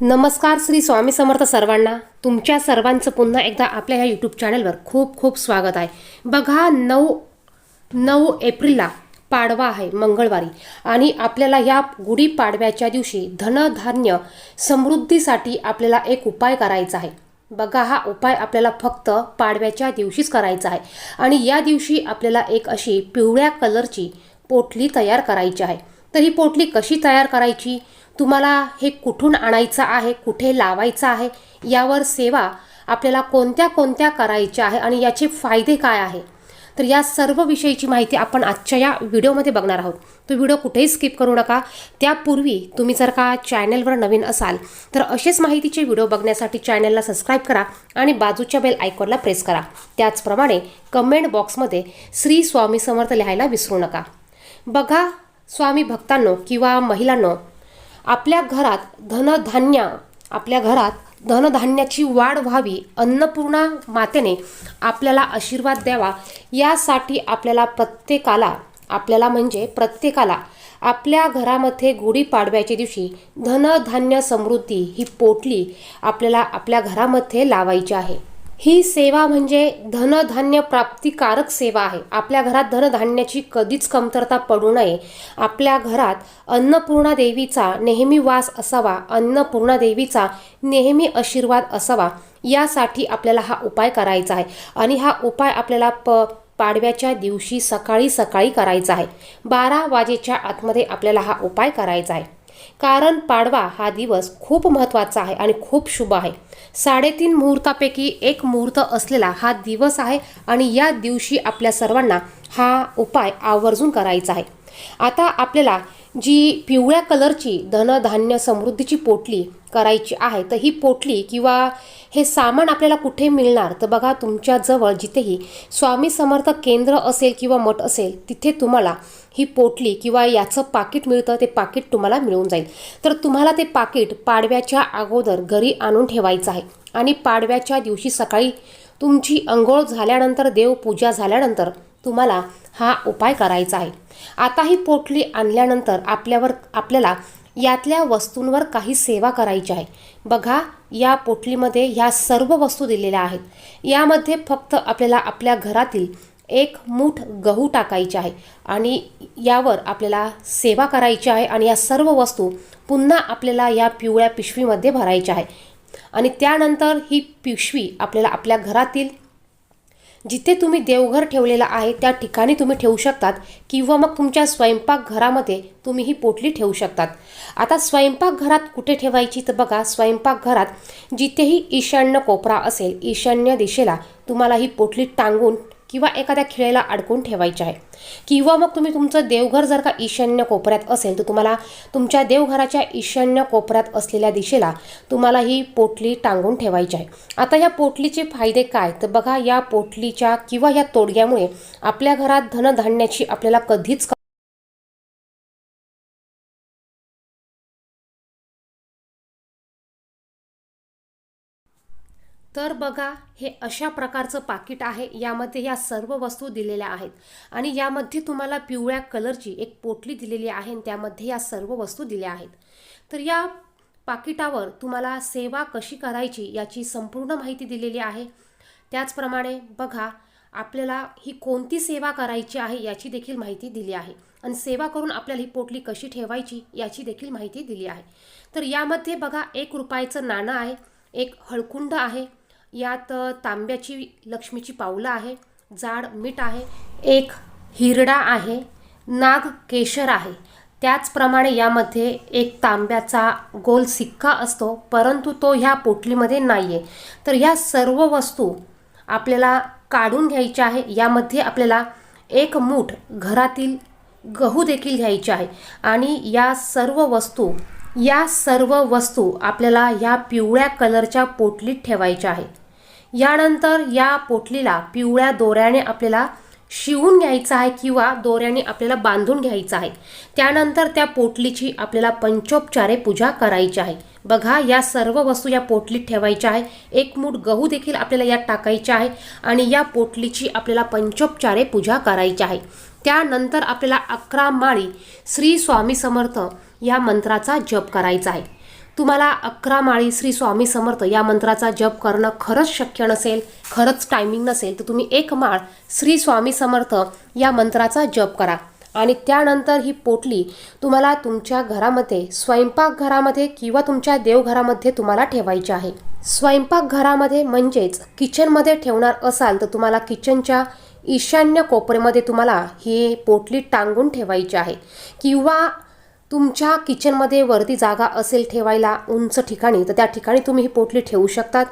नमस्कार श्री स्वामी समर्थ सर्वांना. तुमच्या सर्वांचं पुन्हा एकदा आपल्या ह्या यूट्यूब चॅनलवर खूप खूप स्वागत आहे. बघा नऊ नऊ एप्रिलला पाडवा आहे मंगळवारी. आणि आपल्याला या गुढीपाडव्याच्या दिवशी धनधान्य समृद्धीसाठी आपल्याला एक उपाय करायचा आहे. बघा हा उपाय आपल्याला फक्त पाडव्याच्या दिवशीच करायचा आहे. आणि या दिवशी आपल्याला एक अशी पिवळ्या कलरची पोटली तयार करायची आहे. तर ही पोटली कशी तयार करायची? तुम्हाला हे कुठून आणायचं आहे कुठे लावायचं आहे यावर सेवा आपल्याला कोणत्या कोणत्या करायच्या आहे आणि याचे फायदे काय आहे? तर या सर्व विषयीची माहिती आपण आजच्या या व्हिडिओमध्ये बघणार आहोत. तो व्हिडिओ कुठेही स्किप करू नका. त्यापूर्वी तुम्ही जर का चॅनलवर नवीन असाल तर असेच माहितीचे व्हिडिओ बघण्यासाठी चॅनलला सबस्क्राईब करा आणि बाजूच्या बेल आयकॉनला प्रेस करा. त्याचप्रमाणे कमेंट बॉक्समध्ये श्री स्वामी समर्थ लिहायला विसरू नका. बघा स्वामी भक्तांनो किंवा महिलांनो आपल्या घरात धनधान्य आपल्या घरात धनधान्याची वाढ व्हावी अन्नपूर्णा मातेने आपल्याला आशीर्वाद द्यावा यासाठी आपल्याला प्रत्येकाला आपल्याला म्हणजे प्रत्येकाला आपल्या घरामध्ये गुढीपाडव्याच्या दिवशी धनधान्य समृद्धी ही पोटली आपल्याला आपल्या घरामध्ये लावायची आहे. ही सेवा म्हणजे धनधान्य प्राप्तिकारक सेवा आहे. आपल्या घरात धनधान्याची कधीच कमतरता पडू नये. आपल्या घरात अन्नपूर्णा देवीचा नेहमी वास असावा अन्नपूर्णा देवीचा नेहमी आशीर्वाद असावा यासाठी आपल्याला हा उपाय करायचा आहे. आणि हा उपाय आपल्याला प पाडव्याच्या दिवशी सकाळी सकाळी करायचा आहे. बारा वाजेच्या आतमध्ये आपल्याला हा उपाय करायचा आहे. कारण पाडवा हा दिवस खूप महत्त्वाचा आहे आणि खूप शुभ आहे. साडेतीन मुहूर्तापैकी एक मुहूर्त असलेला हा दिवस आहे आणि या दिवशी आपल्या सर्वांना हा उपाय आवर्जून करायचा आहे. आता आपल्याला जी पिवळ्या कलरची धनधान्य समृद्धीची पोटली करायची आहे तर ही पोटली किंवा हे सामान आपल्याला कुठे मिळणार? तर बघा तुमच्याजवळ जिथेही स्वामी समर्थ केंद्र असेल किंवा मठ असेल तिथे तुम्हाला ही पोटली किंवा याचं पाकिट मिळतं ते पाकिट तुम्हाला मिळून जाईल. तर तुम्हाला ते पाकिट पाडव्याच्या अगोदर घरी आणून ठेवायचं आहे. आणि पाडव्याच्या दिवशी सकाळी तुमची अंघोळ झाल्यानंतर देवपूजा झाल्यानंतर तुम्हाला हा उपाय करायचा आहे. आता ही पोटली आणल्यानंतर आपल्यावर आपल्याला यातल्या वस्तूंवर काही सेवा करायची आहे. बघा या पोटलीमध्ये ह्या सर्व वस्तू दिलेल्या आहेत. यामध्ये फक्त आपल्याला आपल्या घरातील एक मूठ गहू टाकायचे आहे आणि यावर आपल्याला सेवा करायची आहे आणि या सर्व वस्तू पुन्हा आपल्याला या पिवळ्या पिशवीमध्ये भरायच्या आहे. आणि त्यानंतर ही पिशवी आपल्याला आपल्या घरातील जिथे तुम्ही देवघर ठेवलेलं आहे त्या ठिकाणी तुम्ही ठेवू शकतात किंवा मग तुमच्या स्वयंपाकघरामध्ये तुम्ही ही पोटली ठेवू शकतात. आता स्वयंपाकघरात कुठे ठेवायची तर बघा स्वयंपाकघरात जिथेही ईशान्य कोपरा असेल ईशान्य दिशेला तुम्हाला ही पोटली टांगून किंवा एखाद्या खिळेला अडकून ठेवायचे आहे. किंवा मग तुम्ही तुमचं देवघर जर का ईशान्य कोपऱ्यात असेल तर तुम्हाला तुमच्या देवघराच्या ईशान्य कोपऱ्यात असलेल्या दिशेला तुम्हाला ही पोटली टांगून ठेवायची आहे. आता या पोटलीचे फायदे काय? तर बघा या पोटलीच्या किंवा या तोडग्यामुळे आपल्या घरात धनधान्याची आपल्याला कधीच तर बघा हे अशा प्रकारचं पाकिट आहे. यामध्ये या सर्व वस्तू दिलेल्या आहेत. आणि यामध्ये तुम्हाला पिवळ्या कलरची एक पोटली दिलेली आहे आणि त्यामध्ये या सर्व वस्तू दिल्या आहेत. तर या पाकिटावर तुम्हाला सेवा कशी करायची याची संपूर्ण माहिती दिलेली आहे. त्याचप्रमाणे बघा आपल्याला ही कोणती सेवा करायची आहे याची देखील माहिती दिली आहे. आणि सेवा करून आपल्याला ही पोटली कशी ठेवायची याची देखील माहिती दिली आहे. तर यामध्ये बघा एक रुपयाचं नाणं आहे एक हळकुंड आहे यात तांब्याची लक्ष्मीची पावलं आहे जाड मीठ आहे एक हिरडा आहे नाग केशर आहे. त्याचप्रमाणे यामध्ये एक तांब्याचा गोल सिक्का असतो परंतु तो ह्या पोटलीमध्ये नाही आहे तर ह्या सर्व वस्तू आपल्याला काढून घ्यायच्या आहे यामध्ये आपल्याला एक मूठ घरातील गहू देखील घ्यायचे आहे. आणि या सर्व वस्तू या सर्व वस्तू आपल्याला या पिवळ्या कलरच्या पोटलीत ठेवायच्या आहे यानंतर या पोटलीला पिवळ्या दोऱ्याने आपल्याला शिवून घ्यायचं आहे किंवा दोऱ्याने आपल्याला बांधून घ्यायचं आहे. त्यानंतर त्या पोटलीची आपल्याला पंचोपचारे पूजा करायची आहे. बघा या सर्व वस्तू या पोटलीत ठेवायच्या आहे. एक मूठ गहू देखील आपल्याला यात टाकायचे आहे आणि या पोटलीची आपल्याला पंचोपचारे पूजा करायची आहे. त्यानंतर आपल्याला अकरा माळी श्री स्वामी समर्थ या मंत्राचा जप करायचा आहे. तुम्हाला अकरा माळी श्री स्वामी समर्थ या मंत्राचा जप करणं खरंच शक्य नसेल खरंच टायमिंग नसेल तर तुम्ही एक माळ श्री स्वामी समर्थ या मंत्राचा जप करा. आणि त्यानंतर ही पोटली तुम्हाला तुमच्या घरामध्ये स्वयंपाकघरामध्ये किंवा तुमच्या देवघरामध्ये तुम्हाला ठेवायची आहे. स्वयंपाकघरामध्ये म्हणजेच किचनमध्ये ठेवणार असाल तर तुम्हाला किचनच्या ईशान्य कोपऱ्यामध्ये तुम्हाला ही पोटली टांगून ठेवायची आहे. किंवा तुमच्या किचनमध्ये वरती जागा असेल ठेवायला उंच ठिकाणी तर त्या ठिकाणी तुम्ही ही पोटली ठेवू शकतात.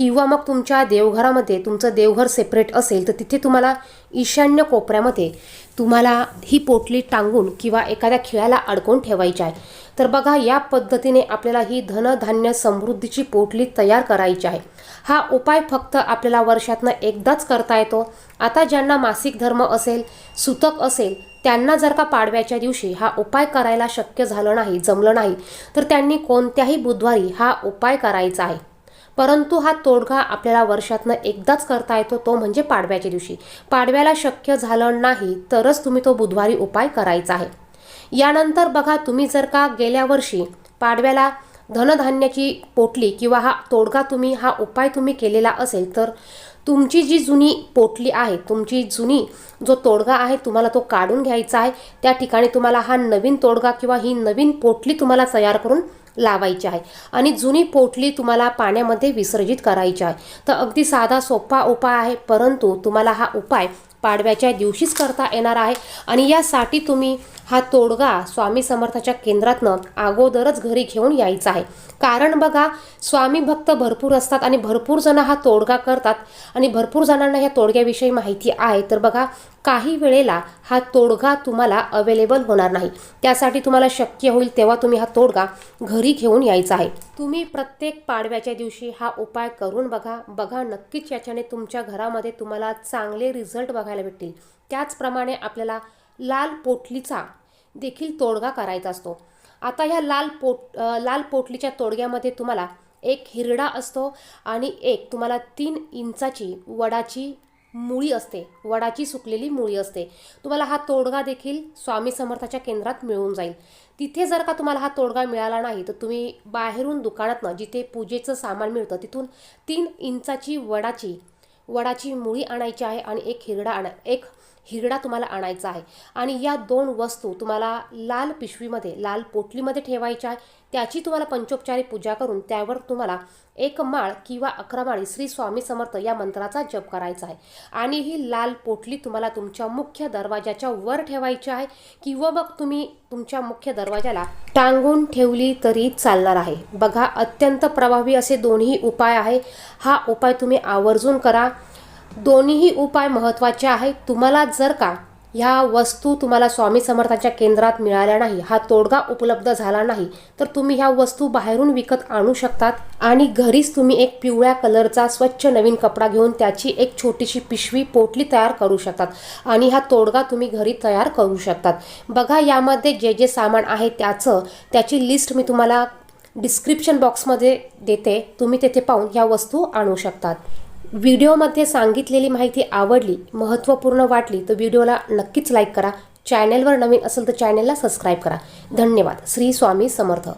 किंवा मग तुमच्या देवघरामध्ये तुमचं देवघर सेपरेट असेल तर तिथे तुम्हाला ईशान्य कोपऱ्यामध्ये तुम्हाला ही पोटली टांगून किंवा एखाद्या खिळ्याला अडकवून ठेवायची आहे. तर बघा या पद्धतीने आपल्याला ही धनधान्य समृद्धीची पोटली तयार करायची आहे. हा उपाय फक्त आपल्याला वर्षातनं एकदाच करता येतो. आता ज्यांना मासिक धर्म असेल सुतक असेल त्यांना जर का पाडव्याच्या दिवशी हा उपाय करायला शक्य झालं नाही जमलं नाही तर त्यांनी कोणत्याही बुधवारी हा उपाय करायचा आहे. परंतु हा तोडगा आपल्याला वर्षातनं एकदाच करता येतो तो म्हणजे पाडव्याच्या दिवशी. पाडव्याला शक्य झालं नाही तरच तुम्ही तो बुधवारी उपाय करायचा आहे. यानंतर बघा तुम्ही जर का गेल्या वर्षी पाडव्याला धनधान्याची पोटली किंवा हा तोडगा तुम्ही हा उपाय तुम्ही केलेला असेल तर तुमची जी जुनी पोटली आहे तुमची जुनी जो तोडगा आहे तुम्हाला तो काढून घ्यायचा आहे. त्या ठिकाणी तुम्हाला हा नवीन तोडगा किंवा ही नवीन पोटली तुम्हाला तयार करून लावायची आहे. आणि जुनी पोटली तुम्हाला पाण्यामध्ये विसर्जित करायची आहे. तर अगदी साधा सोपा उपाय आहे परंतु तुम्हाला हा उपाय पाडव्याच्या दिवशीच करता येणार आहे. आणि यासाठी तुम्ही हा तोडगा स्वामी समर्थाच्या केंद्रातनं अगोदरच घरी घेऊन यायचा आहे. कारण बघा स्वामी भक्त भरपूर असतात आणि भरपूर जण हा तोडगा करतात. आणि भरपूर जणांना ह्या तोडग्याविषयी माहिती आहे. तर बघा काही वेळेला हा तोडगा तुम्हाला अवेलेबल होणार नाही. त्यासाठी तुम्हाला शक्य होईल तेव्हा तुम्ही हा तोडगा घरी घेऊन यायचा आहे. तुम्ही प्रत्येक पाडव्याच्या दिवशी हा उपाय करून बघा. बघा नक्कीच याच्याने तुमच्या घरामध्ये तुम्हाला चांगले रिझल्ट बघायला भेटतील. त्याचप्रमाणे आपल्याला लाल पोटलीचा देखील तोडगा करायचा असतो. आता ह्या लाल पोट लाल पोटलीच्या तोडग्यामध्ये तुम्हाला एक हिरडा असतो आणि एक तुम्हाला तीन इंचाची वडाची मुळी असते. वडाची सुकलेली मुळी असते. तुम्हाला हा तोडगा देखील स्वामी समर्थाच्या केंद्रात मिळून जाईल. तिथे जर का तुम्हाला हा तोडगा मिळाला नाही तर तुम्ही बाहेरून दुकानातनं जिथे पूजेचं सामान मिळतं तिथून तीन इंचाची वडाची वडाची मुळी आणायची आहे आणि एक हिरडा आणा एक हिरडा तुम्हाला आणायचा आहे. आणि या दोन वस्तू तुम्हाला लाल पिशवीमध्ये लाल पोटलीमध्ये ठेवायच्या आहे. त्याची तुम्हाला पंचोपचारी पूजा करून त्यावर तुम्हाला एक माळ किंवा अकरा माळी श्री स्वामी समर्थ या मंत्राचा जप करायचा आहे. आणि ही लाल पोटली तुम्हाला तुमच्या मुख्य दरवाजाच्या वर ठेवायची आहे. किंवा मग तुम्ही तुमच्या मुख्य दरवाजाला टांगून ठेवली तरी चालणार आहे. बघा अत्यंत प्रभावी असे दोन्ही उपाय आहे. हा उपाय तुम्ही आवर्जून करा. दोन्हीही उपाय महत्त्वाचे आहेत. तुम्हाला जर का ह्या वस्तू तुम्हाला स्वामी समर्थांच्या केंद्रात मिळाल्या नाही हा तोडगा उपलब्ध झाला नाही तर तुम्ही ह्या वस्तू बाहेरून विकत आणू शकतात आणि घरीच तुम्ही एक पिवळ्या कलरचा स्वच्छ नवीन कपडा घेऊन त्याची एक छोटीशी पिशवी पोटली तयार करू शकतात आणि हा तोडगा तुम्ही घरी तयार करू शकतात. बघा यामध्ये जे जे सामान आहे त्याचं त्याची लिस्ट मी तुम्हाला डिस्क्रिप्शन बॉक्समध्ये देते. तुम्ही तेथे पाहून ह्या वस्तू आणू शकतात. व्हिडिओमध्ये सांगितलेली माहिती आवडली महत्त्वपूर्ण वाटली तर व्हिडिओला नक्कीच लाईक करा. चॅनेलवर नवीन असेल तर चॅनेलला सबस्क्राईब करा. धन्यवाद. श्री स्वामी समर्थ.